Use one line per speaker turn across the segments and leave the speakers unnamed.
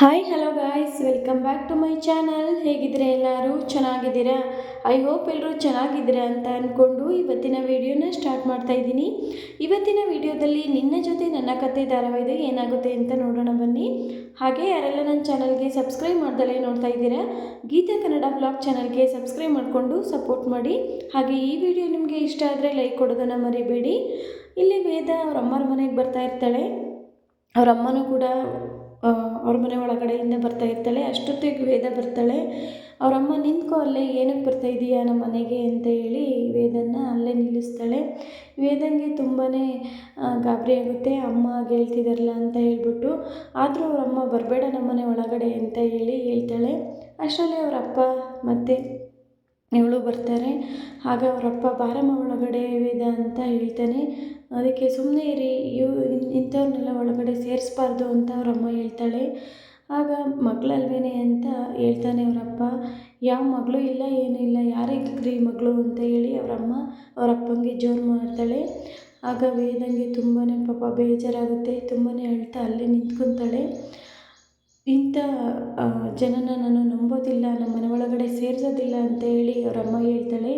Hi hello guys welcome back to my channel ಹೇಗಿದ್ರೆ ಎಲ್ಲರೂ? ಚೆನ್ನಾಗಿದ್ದೀರಾ? I hope ಎಲ್ಲರೂ ಚೆನ್ನಾಗಿದ್ದೀರಾ ಅಂತ ಅಂದ್ಕೊಂಡು ಇವತ್ತಿನ ವಿಡಿಯೋನ ಸ್ಟಾರ್ಟ್ ಮಾಡ್ತಾ ಇದ್ದೀನಿ. ಇವತ್ತಿನ ವಿಡಿಯೋದಲ್ಲಿ ನಿನ್ನ ಜೊತೆ ನನ್ನ ಕತೆ ಧಾರಾವಾಹಿದೆ ಏನಾಗುತ್ತೆ ಅಂತ ನೋಡೋಣ ಬನ್ನಿ. ಹಾಗೆ ಯಾರೆಲ್ಲ ನನ್ನ ಚಾನಲ್ಗೆ ಸಬ್ಸ್ಕ್ರೈಬ್ ಮಾಡ್ದಲೇ ನೋಡ್ತಾ ಇದ್ದೀರಾ, ಗೀತಾ ಕನ್ನಡ ಬ್ಲಾಗ್ ಚಾನಲ್ಗೆ ಸಬ್ಸ್ಕ್ರೈಬ್ ಮಾಡಿಕೊಂಡು ಸಪೋರ್ಟ್ ಮಾಡಿ. ಹಾಗೆ ಈ ವಿಡಿಯೋ ನಿಮಗೆ ಇಷ್ಟ ಆದರೆ ಲೈಕ್ ಕೊಡೋದನ್ನು ಮರಿಬೇಡಿ. ಇಲ್ಲಿ ವೇದ ಅವ್ರ ಅಮ್ಮರ ಮನೆಗೆ ಬರ್ತಾ ಇರ್ತಾಳೆ. ಅವ್ರ ಅಮ್ಮನೂ ಕೂಡ ಅವ್ರ ಮನೆ ಒಳಗಡೆಯಿಂದ ಬರ್ತಾ ಇರ್ತಾಳೆ. ಅಷ್ಟೊತ್ತಿಗೆ ವೇದ ಬರ್ತಾಳೆ. ಅವರಮ್ಮ ನಿಂತ್ಕೊ ಅಲ್ಲೇ, ಏನಕ್ಕೆ ಬರ್ತಾ ಇದೆಯಾ ನಮ್ಮ ಮನೆಗೆ? ಅಂತ ಹೇಳಿ ವೇದನ್ನ ಅಲ್ಲೇ ನಿಲ್ಲಿಸ್ತಾಳೆ. ವೇದಂಗೆ ತುಂಬಾ ಗಾಬರಿ ಆಗುತ್ತೆ. ಅಮ್ಮ ಹೇಳ್ತಿದಾರಲ್ಲ ಅಂತ ಹೇಳ್ಬಿಟ್ಟು, ಆದರೂ ಅವರಮ್ಮ ಬರಬೇಡ ನಮ್ಮ ಮನೆ ಒಳಗಡೆ ಅಂತ ಹೇಳಿ ಹೇಳ್ತಾಳೆ. ಅಷ್ಟರಲ್ಲಿ ಅವರ ಅಪ್ಪ ಮತ್ತು ಇವಳು ಬರ್ತಾರೆ. ಆಗ ಅವರಪ್ಪ ಬಾರಮ್ಮ, ಒಳಗಡೆ ವೇದ ಅಂತ ಹೇಳ್ತಾನೆ. ಅದಕ್ಕೆ ಸುಮ್ಮನೆ ಇರಿ, ಇವ್ ಇಂಥವ್ರನ್ನೆಲ್ಲ ಒಳಗಡೆ ಸೇರಿಸ್ಬಾರ್ದು ಅಂತ ಅವರಮ್ಮ ಹೇಳ್ತಾಳೆ. ಆಗ ಮಗಳಲ್ವೇನೆ ಅಂತ ಹೇಳ್ತಾನೆ ಅವರಪ್ಪ, ಯಾವ ಮಗಳು ಇಲ್ಲ, ಏನೂ ಇಲ್ಲ, ಯಾರಿಗ್ರಿ ಮಗಳು? ಅಂತ ಹೇಳಿ ಅವರಮ್ಮ, ಅವರಪ್ಪಂಗೆ ಜೋರು ಮಾಡ್ತಾಳೆ. ಆಗ ವೇದಂಗೆ ತುಂಬಾ ಪಾಪ ಬೇಜಾರಾಗುತ್ತೆ ತುಂಬಾ ಅಳ್ತಾ ಅಲ್ಲೇ ನಿಂತ್ಕೊತಾಳೆ. ಇಂಥ ಜನನ ನಾನು ನಂಬೋದಿಲ್ಲ ನಮ್ಮ ಮನೆ ಒಳಗಡೆ ಸೇರಿಸೋದಿಲ್ಲ ಅಂತ ಹೇಳಿ ಅವರಮ್ಮ ಹೇಳ್ತಾಳೆ.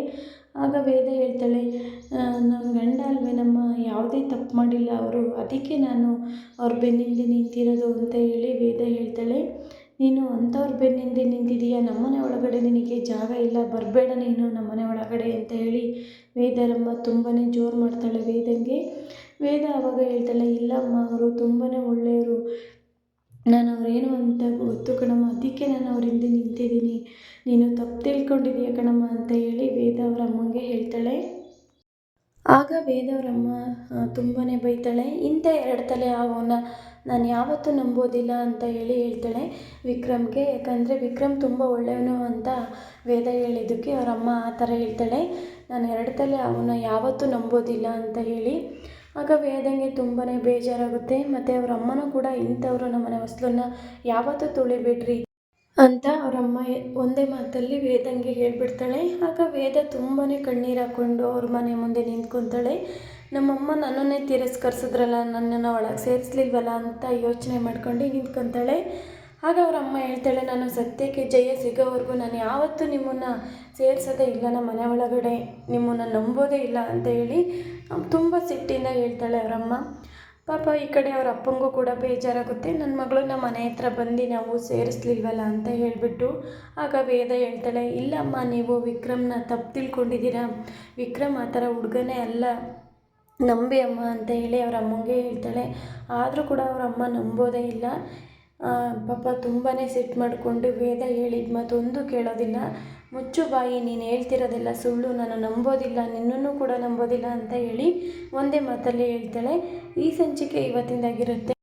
ಆಗ ವೇದ ಹೇಳ್ತಾಳೆ ನನ್ನ ಗಂಡ ನಮ್ಮ ಯಾವುದೇ ತಪ್ಪು ಮಾಡಿಲ್ಲ ಅವರು, ಅದಕ್ಕೆ ನಾನು ಅವ್ರ ಬೆನ್ನಿಂದೆ ನಿಂತಿರೋದು ಅಂತ ಹೇಳಿ ವೇದ ಹೇಳ್ತಾಳೆ, ನೀನು ಅಂಥವ್ರ ಬೆನ್ನಿಂದೆ ನಿಂತಿದೀಯ? ನಮ್ಮನೆ ಒಳಗಡೆ ನಿನಗೆ ಜಾಗ ಇಲ್ಲ, ಬರಬೇಡ ನೀನು ನಮ್ಮನೆ ಒಳಗಡೆ ಅಂತ ಹೇಳಿ ವೇದರಮ್ಮ ತುಂಬಾ ಜೋರು ಮಾಡ್ತಾಳೆ ವೇದಂಗೆ. ವೇದ ಆವಾಗ ಹೇಳ್ತಾಳೆ, ಇಲ್ಲಮ್ಮ, ಅವರು ತುಂಬಾ ಒಳ್ಳೆಯವರು ಅವರೇನು ಅಂತ ಗೊತ್ತು ಕಣಮ್ಮ. ಅದಕ್ಕೆ ನಾನು ಅವ್ರ ಹಿಂದೆ ನಿಂತಿದ್ದೀನಿ. ನೀನು ತಪ್ಪು ತಿಳ್ಕೊಂಡಿದೀಯ ಕಣಮ್ಮ ಅಂತ ಹೇಳಿ ವೇದ ಅವರ ಅಮ್ಮಂಗೆ ಹೇಳ್ತಾಳೆ. ಆಗ ವೇದ ಅವರಮ್ಮ ತುಂಬಾ ಬೈತಾಳೆ. ಇಂಥ ಎರಡು ತಲೆ ಅವನ ನಾನು ಯಾವತ್ತೂ ನಂಬೋದಿಲ್ಲ ಅಂತ ಹೇಳಿ ಹೇಳ್ತಾಳೆ ವಿಕ್ರಮ್ಗೆ. ಯಾಕಂದರೆ ವಿಕ್ರಮ್ ತುಂಬ ಒಳ್ಳೆಯವನು ಅಂತ ವೇದ ಹೇಳಿದ್ದಕ್ಕೆ ಅವರಮ್ಮ ಆ ಥರ ಹೇಳ್ತಾಳೆ. ನಾನು ಎರಡು ತಲೆ ಅವನ ಯಾವತ್ತೂ ನಂಬೋದಿಲ್ಲ ಅಂತ ಹೇಳಿ ಆಗ ವೇದಂಗೆ ತುಂಬಾ ಬೇಜಾರಾಗುತ್ತೆ. ಮತ್ತು ಅವ್ರ ಅಮ್ಮನೂ ಕೂಡ ಇಂಥವ್ರು ನಮ್ಮನೆ ಹೊಸ್ಲನ್ನ ಯಾವತ್ತೂ ತುಳಿಬೇಡ್ರಿ ಅಂತ ಅವರಮ್ಮ ಒಂದೇ ಮಾತಲ್ಲಿ ವೇದಂಗೆ ಹೇಳಿಬಿಡ್ತಾಳೆ. ಆಗ ವೇದ ತುಂಬಾ ಕಣ್ಣೀರು ಹಾಕ್ಕೊಂಡು ಅವ್ರ ಮನೆ ಮುಂದೆ ನಿಂತ್ಕೊತಾಳೆ. ನಮ್ಮಮ್ಮ ನನ್ನನ್ನೇ ತಿರಸ್ಕರಿಸಿದ್ರಲ್ಲ, ನನ್ನನ್ನು ಒಳಗೆ ಸೇರಿಸ್ಲಿಲ್ವಲ್ಲ ಅಂತ ಯೋಚನೆ ಮಾಡ್ಕೊಂಡು ನಿಂತ್ಕೊತಾಳೆ. ಆಗ ಅವ್ರ ಅಮ್ಮ ಹೇಳ್ತಾಳೆ, ನಾನು ಸತ್ಯಕ್ಕೆ ಜಯ ಸಿಗೋವರೆಗೂ ನಾನು ಯಾವತ್ತೂ ನಿಮ್ಮನ್ನು ಸೇರಿಸೋದೇ ಇಲ್ಲ, ನಮ್ಮ ಮನೆ ಒಳಗಡೆ ನಿಮ್ಮನ್ನು ನಂಬೋದೇ ಇಲ್ಲ ಅಂತ ಹೇಳಿ ತುಂಬ ಸಿಟ್ಟಿಂದ ಹೇಳ್ತಾಳೆ ಅವರಮ್ಮ ಪಾಪ ಈ ಕಡೆ ಅವ್ರ ಅಪ್ಪಂಗೂ ಕೂಡ ಬೇಜಾರಾಗುತ್ತೆ. ನನ್ನ ಮಗಳನ್ನ ಮನೆ ಹತ್ರ ಬಂದು ನಾವು ಸೇರಿಸ್ಲಿಲ್ವಲ್ಲ ಅಂತ ಹೇಳಿಬಿಟ್ಟು, ಆಗ ವೇದ ಹೇಳ್ತಾಳೆ ಇಲ್ಲಮ್ಮ ನೀವು ವಿಕ್ರಮ್ನ ತಪ್ಪು ತಿಳ್ಕೊಂಡಿದ್ದೀರಾ? ವಿಕ್ರಮ್ ಆ ಥರ ಹುಡುಗನೇ ಅಲ್ಲ. ನಂಬಿ ಅಮ್ಮ ಅಂತ ಹೇಳಿ ಅವ್ರ ಅಮ್ಮಂಗೆ ಹೇಳ್ತಾಳೆ. ಆದರೂ ಕೂಡ ಅವರ ಅಮ್ಮ ನಂಬೋದೇ ಇಲ್ಲ. ಪಾಪ ತುಂಬಾ ಸಿಟ್ಟು ಮಾಡಿಕೊಂಡು ವೇದ ಹೇಳಿದ ಮತ್ತೊಂದು ಕೇಳೋದಿಲ್ಲ. ಮುಚ್ಚು ಬಾಯಿ, ನೀನು ಹೇಳ್ತಿರೋದೆಲ್ಲ ಸುಳ್ಳು, ನಾನು ನಂಬೋದಿಲ್ಲ, ನಿನ್ನನ್ನು ಕೂಡ ನಂಬೋದಿಲ್ಲ ಅಂತ ಹೇಳಿ ಒಂದೇ ಮಾತಲ್ಲಿ ಹೇಳ್ತಾಳೆ. ಈ ಸಂಚಿಕೆ ಇವತ್ತಿಂದಾಗಿರುತ್ತೆ.